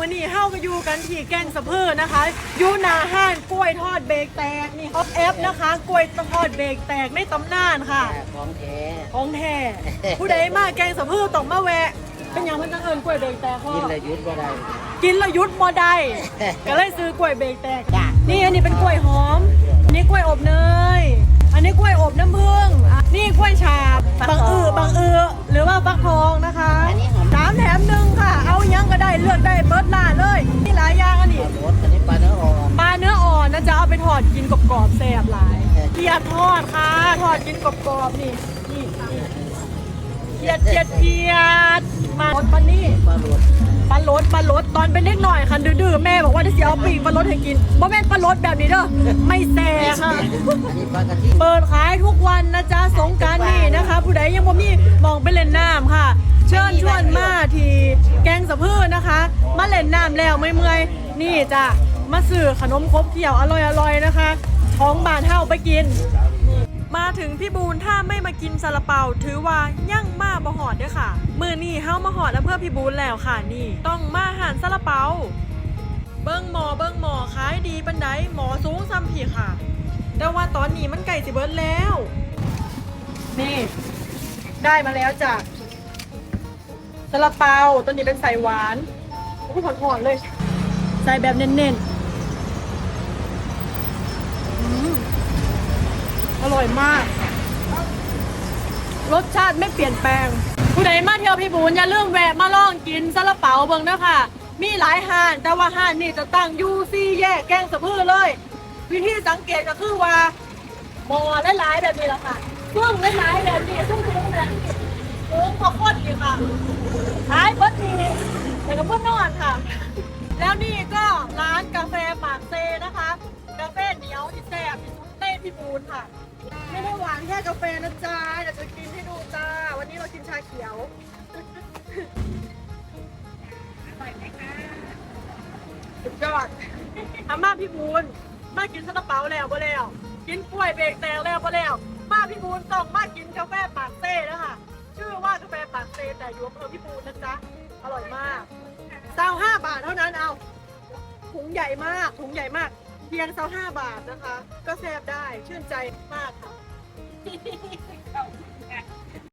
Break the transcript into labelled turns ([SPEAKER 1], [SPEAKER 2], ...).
[SPEAKER 1] วันนี้เฮาก็อยู่กันที่แกงสะพือนะคะอยู่หนาห้านกล้วยทอดเบรกแตกนี่ออฟเอฟนะคะกล้วยทอดเบรกแตกในตำนานค่ะ
[SPEAKER 2] ของแท้
[SPEAKER 1] ของแท้ผู้ใดมาแกงสะพือต้องมาแวะ เป็นอย่างเพิ่นจังเอิญกล้วยเบรกแตกพ่อ
[SPEAKER 2] กินและยุดบ่ได้
[SPEAKER 1] กินและยุดมอได้ก็เลยซื้อกล้วยเบรกแตก
[SPEAKER 2] จ้ะ
[SPEAKER 1] นี่อันนี้เป็นกล้วยหอม กินกรอบๆแซ่บหลายเกียดทอดค่ะ ทอดกินกรอบๆนี่นี่นี่เกียดเกียดเกียดมาปลานี่
[SPEAKER 2] ปลารส
[SPEAKER 1] ปลาลดปลาลดตอนเป็นเล็กหน่อยค่ะดื้อๆแม่บอกว่าจะเสียเอาปีกปลาลดให้กินบ่แม่นปลาลดแบบนี้เด้อไม่แซ่ค่ะ เปิดขายทุกวันนะจ๊ะสงกรารนี่นะคะ ผู้ใดยังบ่มีมองไปเล่นน้ำค่ะ เชิญชวนมาที่แกงสะพือนะคะ มาเล่นน้ำแล้วไม่เมื่อยๆนี่จ้ะ มาซื้อขนมครบเกี่ยวอร่อยๆนะคะ ท้องบานเท่าไปกิน มาถึงพี่บูนถ้าไม่มากินซาลาเปาถือว่ายั่งมาบ่หอดเด้อค่ะ มือนี่เฮามาหอดแล้วเพื่อพี่บูนแล้วค่ะนี่ ต้องมาหารซาลาเปาเบิ้งหมอเบิ้งหมอขายดีปันไดหมอสูงซ้ำผีค่ะ แต่ว่าตอนนี้มันไก่สิเบิร์ดแล้ว นี่ ได้มาแล้วจ้ะซาลาเปาตัวนี้เป็นใส่หวานโอ้โหหอนๆเลย ใส่แบบเน้นๆ ร่อยมาก รสชาติไม่เปลี่ยนแปลง ผู้ใดมาเที่ยวพี่บูนอย่าลืมแวะมาลองกินซาลาเปาเบิ่งเด้อค่ะ มีหลายห้านแต่ว่าห้านนี่จะตั้งอยู่ซี่แยกแกงสะพือเลย วิธีสังเกตก็คือว่าหมอหลายๆแบบนี้แหละค่ะเครื่องหลายๆแบบนี้ซึ่งเครื่องแบบนี้เครื่อพอคตรดีค่ะขายเบิดดีแต่ก็เพื่อนนอนค่ะ แล้วนี่ก็ร้านกาแฟปากเซนะคะกาแฟเหนียวที่แซ่บที่สุดในพี่บูนค่ะ ไม่ได้หวานแค่กาแฟนะจ๊ะเดี๋ยวจะกินให้ดูจ้า วันนี้เรากินชาเขียวสุดยอดอาม่าพี่บูนมากินซาลาเปาแล้วบ่แล้ว กินกล้วยเบรกแตกแล้วบ่แล้ว มาพี่บูนต้องมากินกาแฟปากเซ่แล้วค่ะ ชื่อว่ากาแฟปากเซ่แต่อยู่อำเภอพี่บูนนะจ๊ะ อร่อยมากเศร้าห้าบาทเท่านั้นเอา ถุงใหญ่มาก ถุงใหญ่มาก เพียงเศร้าห้าบาทนะคะ ก็แซ่บได้ชื่นใจมากค่ะ